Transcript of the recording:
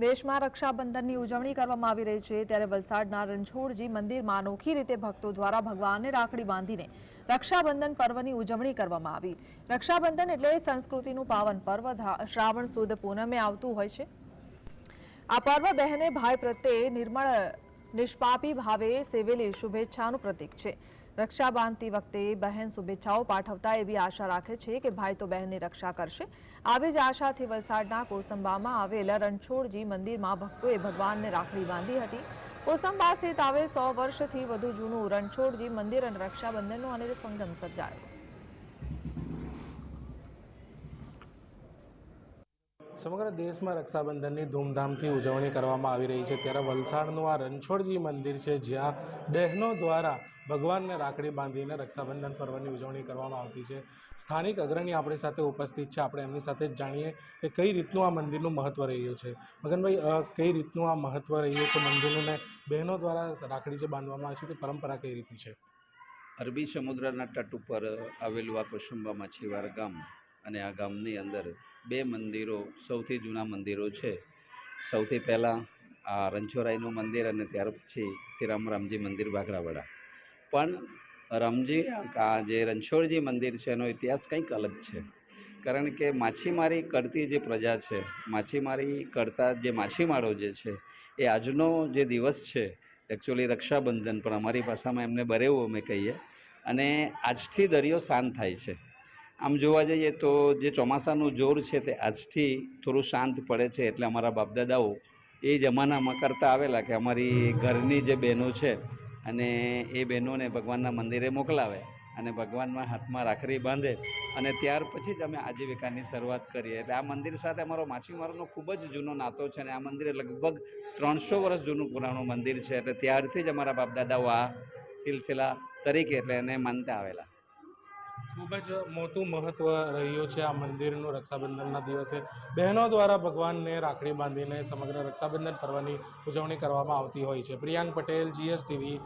દેશમાં રક્ષાબંધનની ઉજવણી કરવામાં આવી રહી છે. ત્યારે વલસાડના રણછોડજી મંદિરમાં અનોખી રીતે ભક્તો દ્વારા ભગવાનને રાખડી બાંધીને રક્ષાબંધન પર્વની ઉજવણી કરવામાં આવી. રક્ષાબંધન એટલે સંસ્કૃતિનું પાવન પર્વ. શ્રાવણ સુદ પૂનમે આવતું હોય છે. આ પર્વ બહેને ભાઈ પ્રત્યે નિર્મળ, નિષ્પાપી ભાવે સેવેલી શુભેચ્છાનું પ્રતીક છે. રક્ષા બાંધતી વખતે બહેન શુભેચ્છાઓ પાઠવતા એવી આશા રાખે છે કે ભાઈ તો બહેનની રક્ષા કરશે. આવી જ આશાથી વલસાડના કોસંબામાં આવેલ રણછોડજી મંદિરમાં ભક્તોએ ભગવાનને રાખડી બાંધી હતી. કોસંબા સ્થિત આવેલ સો વર્ષથી વધુ જૂનું રણછોડજી મંદિર અને રક્ષાબંધનનો અને સંગમ સર્જાયો. સમગ્ર દેશમાં રક્ષાબંધનની ધૂમધામથી ઉજવણી કરવામાં આવી રહી છે. ત્યારે વલસાડનું આ રણછોડજી મંદિર છે, જ્યાં બહેનો દ્વારા ભગવાનને રાખડી બાંધીને રક્ષાબંધન પર્વની ઉજવણી કરવામાં આવતી છે. સ્થાનિક અગ્રણી આપણી સાથે ઉપસ્થિત છે. આપણે એમની સાથે જ જાણીએ કે કઈ રીતનું આ મંદિરનું મહત્ત્વ રહ્યું છે. મગનભાઈ કઈ રીતનું આ મહત્ત્વ રહ્યું છે? મંદિરનું બહેનો દ્વારા રાખડી જે બાંધવામાં આવે છે, તે પરંપરા કઈ રીતની છે? અરબી સમુદ્રના તટ ઉપર આવેલું આ કુસુંબા માછીવાર ગામ અને આ ગામની અંદર બે મંદિરો, સૌથી જૂના મંદિરો છે. સૌથી પહેલાં આ રણછોરાઈનું મંદિર અને ત્યાર પછી શ્રીરામ રામજી મંદિર વાઘરાવાડા. પણ રામજી, આ જે રણછોડજી મંદિર છે, એનો ઇતિહાસ કંઈક અલગ છે. કારણ કે માછીમારી કરતી જે પ્રજા છે, માછીમારી કરતા જે માછીમારો જે છે, એ આજનો જે દિવસ છે એકચ્યુઅલી રક્ષાબંધન, પણ અમારી ભાષામાં એમને બરેવું અમે કહીએ. અને આજથી દરિયો શાંત થાય છે. આમ જોવા જઈએ તો જે ચોમાસાનું જોર છે તે આજથી થોડું શાંત પડે છે એટલે અમારા બાપદાદાઓ એ જમાનામાં કરતા આવેલા કે અમારી ઘરની જે બહેનો છે અને એ બહેનોને ભગવાનના મંદિરે મોકલાવે અને ભગવાનના હાથમાં રાખડી બાંધે અને ત્યાર પછી જ અમે આજીવિકાની શરૂઆત કરીએ. એટલે આ મંદિર સાથે અમારો માછીમારોનો ખૂબ જ જૂનો નાતો છે અને આ મંદિર લગભગ ત્રણસો વર્ષ જૂનું પુરાણું મંદિર છે. એટલે ત્યારથી જ અમારા બાપદાદાઓ આ સિલસિલા તરીકે એટલે એને માનતા આવેલા. ખૂબ જ મોટું મહત્વ રહ્યું છે આ મંદિરનું રક્ષાબંધનના દિવસે. બહેનો દ્વારા ભગવાનને રાખડી બાંધીને સમગ્ર રક્ષાબંધન પર્વની ઉજવણી કરવામાં આવતી હોય છે. Priyank Patel GS TV